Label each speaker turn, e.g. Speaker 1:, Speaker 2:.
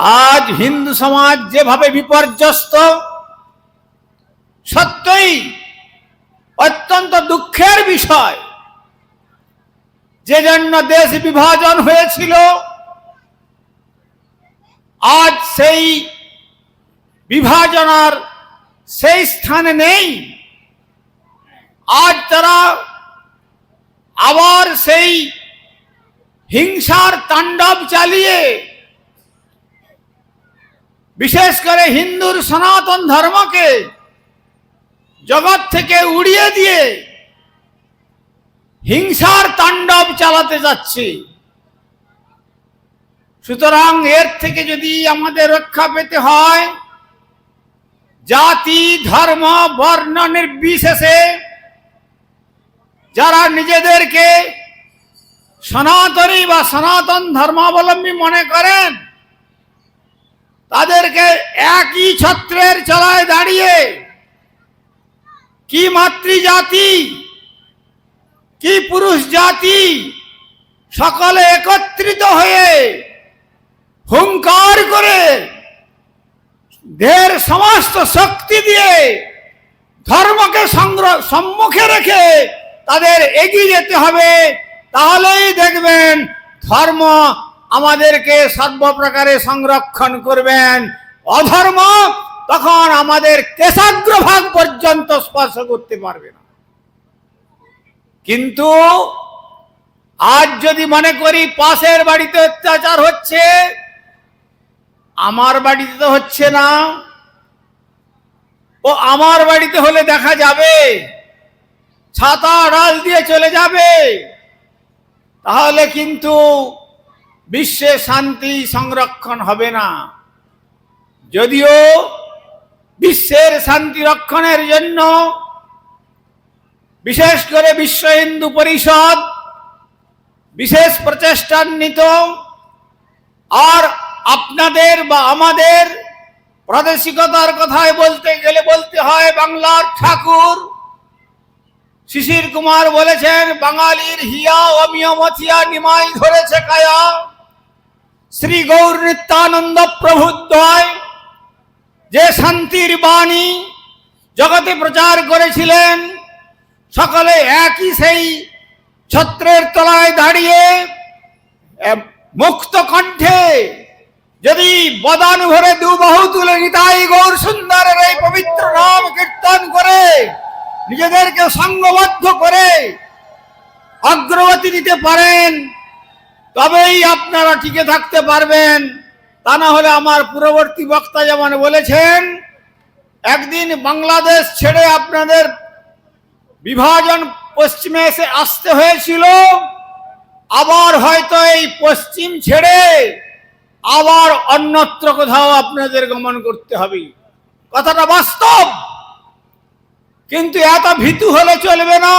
Speaker 1: আজ হিন্দু সমাজ যেভাবে বিপর্যস্ত, সত্যই অত্যন্ত দুঃখের বিষয়। যে জন্য দেশ বিভাজন হয়েছিল, আজ সেই বিভাজনার সেই স্থানে নেই। আজ তারা আবার সেই হিংসার তাণ্ডব চালিয়ে বিশেষ করে হিন্দুর সনাতন ধর্মকে জগৎ থেকে উড়িয়ে দিয়ে হিংসার তাণ্ডব চালাতে যাচ্ছে। সুতরাং এর থেকে যদি আমাদের রক্ষা পেতে হয়, জাতি, ধর্ম, বর্ণ নির্বিশেষে যারা নিজেদেরকে সনাতনী বা সনাতন ধর্মাবলম্বী মনে করেন তাদেরকে একই ছত্রের চলায় দাঁড়িয়ে কি মাতৃজাতি, কি পুরুষ জাতি, সকলে একত্রিত হয়ে হুঙ্কার করে দেহের সমস্ত শক্তি দিয়ে ধর্মকে সংগ্রহ, সম্মুখে রেখে তাদের এগিয়ে যেতে হবে। তাহলেই দেখবেন ধর্ম আমাদেরকে সর্বপ্রকারে সংরক্ষণ করবেন। অধর্ম তখন আমাদের কেশাগ্রভাগ পর্যন্ত স্পর্শ করতে পারবে না। কিন্তু আজ যদি মনে করি পাশের বাড়িতে অত্যাচার হচ্ছে, আমার বাড়িতে তো হচ্ছে না। ও আমার বাড়িতে হলে দেখা যাবে, ছাতা, ডাল দিয়ে চলে যাবে। তাহলে কিন্তু বিশ্বে শান্তি সংরক্ষণ হবে না। যদিও বিশ্বের শান্তি রক্ষণের জন্য বিশেষ করে বিশ্ব হিন্দু পরিষদ বিশেষ প্রচেষ্টান্বিত আর আপনাদের বা আমাদের প্রাদেশিকতার কথায় বলতে গেলে বলতে হয় বাংলার ঠাকুর। শিশির কুমার বলেছেন, বাঙালির হিয়া অমিয়মথিয়া নিমাই ধরেছে কায়া। শ্রী গৌর নিত্যানন্দ প্রভুদ্বয় যে শান্তির বাণী জগতে প্রচার করেছিলেন, সকলে একই সেই ছত্রের তলায় দাঁড়িয়ে মুক্ত কণ্ঠে যদি বদান ভরে দু বাহু তুলে নিতাই গৌর সুন্দরের এই পবিত্র নাম কীর্তন করে, নিজেদেরকে সঙ্গবদ্ধ করে অগ্রগতি দিতে পারেন তবেই আপনারা টিকে থাকতে পারবেন। তা না হলে আমার পূর্ববর্তী বক্তা যেমন বলেছেন, একদিন বাংলাদেশ ছেড়ে আপনাদের বিভাজন পশ্চিমে এসে আসতে হয়েছিল, আবার হয়তো এই পশ্চিম ছেড়ে আবার অন্যত্র কোথাও আপনাদের গমন করতে হবে। কথাটা বাস্তব, কিন্তু এত ভীতু হলে চলবে না।